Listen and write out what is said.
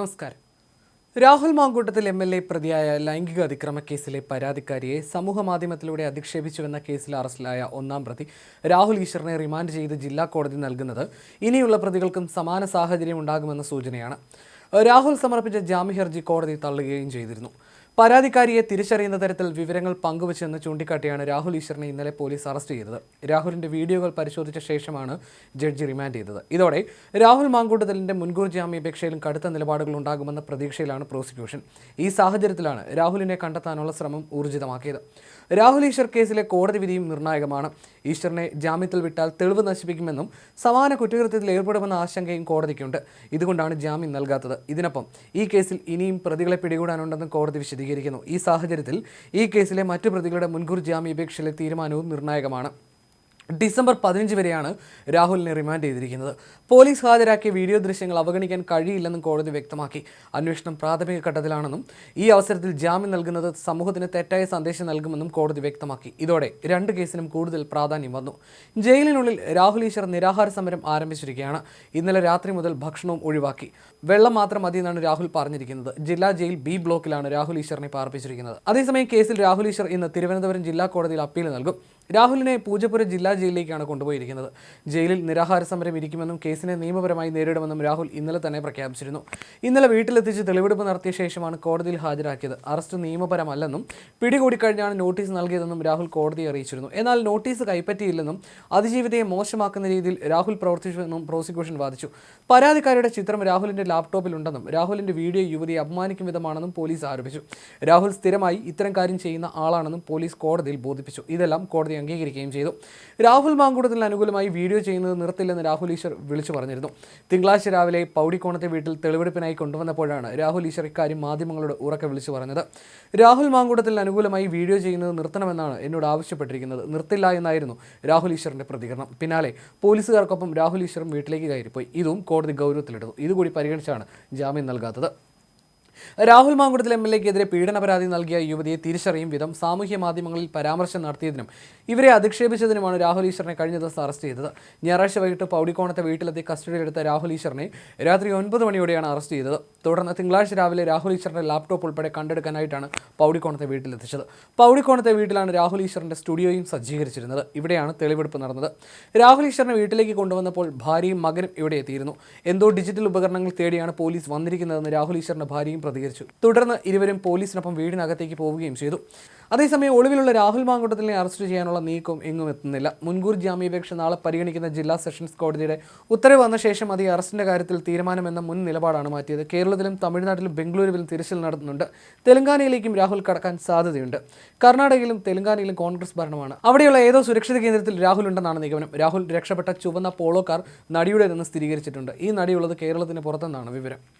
നമസ്കാരം. Rahul Mankoottathil M L A പ്രതിയായ ലൈംഗിക അതിക്രമ കേസിലെ പരാതിക്കാരിയെ സമൂഹമാധ്യമത്തിലൂടെ അധിക്ഷേപിച്ചുവെന്ന കേസിൽ അറസ്റ്റിലായ ഒന്നാം പ്രതി രാഹുൽ ഈശ്വറിനെ റിമാൻഡ് ചെയ്ത് ജില്ലാ കോടതി നൽകുന്നത് ഇനിയുള്ള പ്രതികൾക്കും സമാന സാഹചര്യം ഉണ്ടാകുമെന്ന സൂചനയാണ്. രാഹുൽ സമർപ്പിച്ച ജാമ്യ ഹർജി കോടതി തള്ളുകയും ചെയ്തിരുന്നു. പരാതിക്കാരിയെ തിരിച്ചറിയുന്ന തരത്തിൽ വിവരങ്ങൾ പങ്കുവച്ചെന്ന് ചൂണ്ടിക്കാട്ടിയാണ് രാഹുൽ ഈശ്വറിനെ ഇന്നലെ പോലീസ് അറസ്റ്റ് ചെയ്തത്. രാഹുലിന്റെ വീഡിയോകൾ പരിശോധിച്ച ശേഷമാണ് ജഡ്ജി റിമാൻഡ് ചെയ്തത്. ഇതോടെ രാഹുൽ മാങ്കൂട്ടത്തലിന്റെ മുൻകൂർ ജാമ്യാപേക്ഷയിലും കടുത്ത നിലപാടുകൾ ഉണ്ടാകുമെന്ന പ്രതീക്ഷയിലാണ് പ്രോസിക്യൂഷൻ. ഈ സാഹചര്യത്തിലാണ് രാഹുലിനെ കണ്ടെത്താനുള്ള ശ്രമം ഊർജിതമാക്കിയത്. രാഹുൽ ഈശ്വർ കേസിലെ കോടതി വിധിയും നിർണായകമാണ്. ഈശ്വറിനെ ജാമ്യത്തിൽ വിട്ടാൽ തെളിവ് നശിപ്പിക്കുമെന്നും സമാന കുറ്റകൃത്യത്തിൽ ഏർപ്പെടുമെന്ന ആശങ്കയും കോടതിക്കുണ്ട്. ഇതുകൊണ്ടാണ് ജാമ്യം നൽകാത്തത്. ഇതിനൊപ്പം ഈ കേസിൽ ഇനിയും പ്രതികളെ പിടികൂടാനുണ്ടെന്നും കോടതി വിശദീകരിക്കുന്നു ഈ സാഹചര്യത്തിൽ ഈ കേസിലെ മറ്റു പ്രതികളുടെ മുൻകൂർ ജാമ്യാപേക്ഷയിലെ തീരുമാനവും നിർണായകമാണ്. ഡിസംബർ പതിനഞ്ച് വരെയാണ് രാഹുലിനെ റിമാൻഡ് ചെയ്തിരിക്കുന്നത്. പോലീസ് ഹാജരാക്കിയ വീഡിയോ ദൃശ്യങ്ങൾ അവഗണിക്കാൻ കഴിയില്ലെന്നും കോടതി വ്യക്തമാക്കി. അന്വേഷണം പ്രാഥമിക ഘട്ടത്തിലാണെന്നും ഈ അവസരത്തിൽ ജാമ്യം നൽകുന്നത് സമൂഹത്തിന് തെറ്റായ സന്ദേശം നൽകുമെന്നും കോടതി വ്യക്തമാക്കി. ഇതോടെ രണ്ട് കേസിനും കൂടുതൽ പ്രാധാന്യം വന്നു. ജയിലിനുള്ളിൽ രാഹുൽ ഈശ്വർ നിരാഹാര സമരം ആരംഭിച്ചിരിക്കുകയാണ്. ഇന്നലെ രാത്രി മുതൽ ഭക്ഷണവും ഒഴിവാക്കി. വെള്ളം മാത്രം മതി എന്നാണ് രാഹുൽ പറഞ്ഞിരിക്കുന്നത്. ജില്ലാ ജയിൽ ബി ബ്ലോക്കിലാണ് രാഹുൽ ഈശ്വറിനെ പാർപ്പിച്ചിരിക്കുന്നത്. അതേസമയം കേസിൽ രാഹുൽ ഈശ്വർ ഇന്ന് തിരുവനന്തപുരം ജില്ലാ കോടതിയിൽ അപ്പീൽ നൽകും. രാഹുലിനെ പൂജപ്പുര ജില്ലാ ജയിലിലേക്കാണ് കൊണ്ടുപോയിരിക്കുന്നത്. ജയിലിൽ നിരാഹാര സമരം ഇരിക്കുമെന്നും കേസിനെ നിയമപരമായി നേരിടുമെന്നും രാഹുൽ ഇന്നലെ തന്നെ പ്രഖ്യാപിച്ചിരുന്നു. ഇന്നലെ വീട്ടിലെത്തിച്ച് തെളിവെടുപ്പ് നടത്തിയ ശേഷമാണ് കോടതിയിൽ ഹാജരാക്കിയത്. അറസ്റ്റ് നിയമപരമല്ലെന്നും പിടികൂടി കഴിഞ്ഞാണ് നോട്ടീസ് നൽകിയതെന്നും രാഹുൽ കോടതിയെ അറിയിച്ചിരുന്നു. എന്നാൽ നോട്ടീസ് കൈപ്പറ്റിയില്ലെന്നും അതിജീവിതയെ മോശമാക്കുന്ന രീതിയിൽ രാഹുൽ പ്രവർത്തിച്ചുവെന്നും പ്രോസിക്യൂഷൻ വാദിച്ചു. പരാതിക്കാരുടെ ചിത്രം രാഹുലിന്റെ ലാപ്ടോപ്പിലുണ്ടെന്നും രാഹുലിന്റെ വീഡിയോ യുവതിയെ അപമാനിക്കും വിധമാണെന്നും പോലീസ് ആരോപിച്ചു. രാഹുൽ സ്ഥിരമായി ഇത്തരം കാര്യം ചെയ്യുന്ന ആളാണെന്നും പോലീസ് കോടതിയിൽ ബോധിപ്പിച്ചു. ഇതെല്ലാം കോടതി അംഗീകരിക്കുകയും ചെയ്തു. രാഹുൽ മാങ്കൂടത്തിന് അനുകൂലമായി വീഡിയോ ചെയ്യുന്നത് നിർത്തില്ലെന്ന് രാഹുൽ ഈശ്വർ വിളിച്ചു പറഞ്ഞിരുന്നു. തിങ്കളാഴ്ച രാവിലെ പൗടിക്കോണത്തെ വീട്ടിൽ തെളിവെടുപ്പിനായി കൊണ്ടുവന്നപ്പോഴാണ് രാഹുൽ ഈശ്വർ ഇക്കാര്യം മാധ്യമങ്ങളോട് ഉറക്കെ വിളിച്ചു പറഞ്ഞത്. രാഹുൽ മാങ്കൂട്ടത്തിൽ അനുകൂലമായി വീഡിയോ ചെയ്യുന്നത് നിർത്തണമെന്നാണ് എന്നോട് ആവശ്യപ്പെട്ടിരിക്കുന്നത്. നിർത്തില്ല എന്നായിരുന്നു രാഹുൽ ഈശ്വറിന്റെ പ്രതികരണം. പിന്നാലെ പോലീസുകാർക്കൊപ്പം രാഹുൽ ഈശ്വറും വീട്ടിലേക്ക് കയറിപ്പോയി. ഇതും കോടതി ഗൗരവത്തിലെടുത്തു ഇതുകൂടി പരിഗണിച്ചാണ് ജാമ്യം നൽകാത്തത്. രാഹുൽ മാങ്കുടത്തിൽ എം എൽ എക്കെതിരെ പീഡന പരാതി നൽകിയ യുവതിയെ തിരിച്ചറിയും വിധം സാമൂഹ്യ മാധ്യമങ്ങളിൽ പരാമർശം നടത്തിയതിനും ഇവരെ അധിക്ഷേപിച്ചതിനുമാണ് രാഹുൽ ഈശ്വറിനെ കഴിഞ്ഞ ദിവസം അറസ്റ്റ് ചെയ്തത്. ഞായറാഴ്ച വൈകിട്ട് പൗടിക്കോണത്തെ വീട്ടിലെത്തി കസ്റ്റഡിയിലെടുത്ത രാഹുൽ ഈശ്വറിനെ രാത്രി ഒൻപത് മണിയോടെയാണ് അറസ്റ്റ് ചെയ്തത്. തുടർന്ന് തിങ്കളാഴ്ച രാവിലെ രാഹുൽ ഈശ്വറിന്റെ ലാപ്ടോപ്പ് ഉൾപ്പെടെ കണ്ടെടുക്കാനായിട്ടാണ് പൗടിക്കോണത്തെ വീട്ടിലെത്തിച്ചത്. പൗടിക്കോണത്തെ വീട്ടിലാണ് രാഹുൽ ഈശ്വറിന്റെ സ്റ്റുഡിയോയും സജ്ജീകരിച്ചിരുന്നത്. ഇവിടെയാണ് തെളിവെടുപ്പ് നടന്നത്. രാഹുൽ ഈശ്വറിനെ വീട്ടിലേക്ക് കൊണ്ടുവന്നപ്പോൾ ഭാര്യയും മകനും ഇവിടെ എത്തിയിരുന്നു. എന്തോ ഡിജിറ്റൽ ഉപകരണങ്ങൾ തേടിയാണ് പോലീസ് വന്നിരിക്കുന്നതെന്ന് രാഹുൽ ഈശ്വറിന്റെ ഭാര്യയും പ്രതികരിച്ചു. തുടർന്ന് ഇരുവരും പോലീസിനൊപ്പം വീടിനകത്തേക്ക് പോവുകയും ചെയ്തു. അതേസമയം ഒളിവിലുള്ള രാഹുൽ മാങ്കുട്ടത്തിനെ അറസ്റ്റ് ചെയ്യാനുള്ള നീക്കം എങ്ങും എത്തുന്നില്ല. മുൻകൂർ ജാമ്യാപേക്ഷ നാളെ പരിഗണിക്കുന്ന ജില്ലാ സെഷൻസ് കോടതിയുടെ ഉത്തരവ് വന്ന ശേഷം അത് ഈ അറസ്റ്റിന്റെ കാര്യത്തിൽ തീരുമാനമെന്ന മുൻ നിലപാടാണ് മാറ്റിയത്. കേരളത്തിലും തമിഴ്നാട്ടിലും ബംഗളൂരുവിലും തിരച്ചിൽ നടത്തുന്നുണ്ട്. തെലങ്കാനയിലേക്കും രാഹുൽ കടക്കാൻ സാധ്യതയുണ്ട്. കർണാടകയിലും തെലങ്കാനയിലും കോൺഗ്രസ് ഭരണമാണ്. അവിടെയുള്ള ഏതോ സുരക്ഷിത കേന്ദ്രത്തിൽ രാഹുൽ ഉണ്ടെന്നാണ് നിഗമനം. രാഹുൽ രക്ഷപ്പെട്ട ചുവന്ന പോളോ കാർ നടിയുടേതെന്ന് സ്ഥിരീകരിച്ചിട്ടുണ്ട്. ഈ നടിയുള്ളത് കേരളത്തിന് പുറത്തെന്നാണ് വിവരം.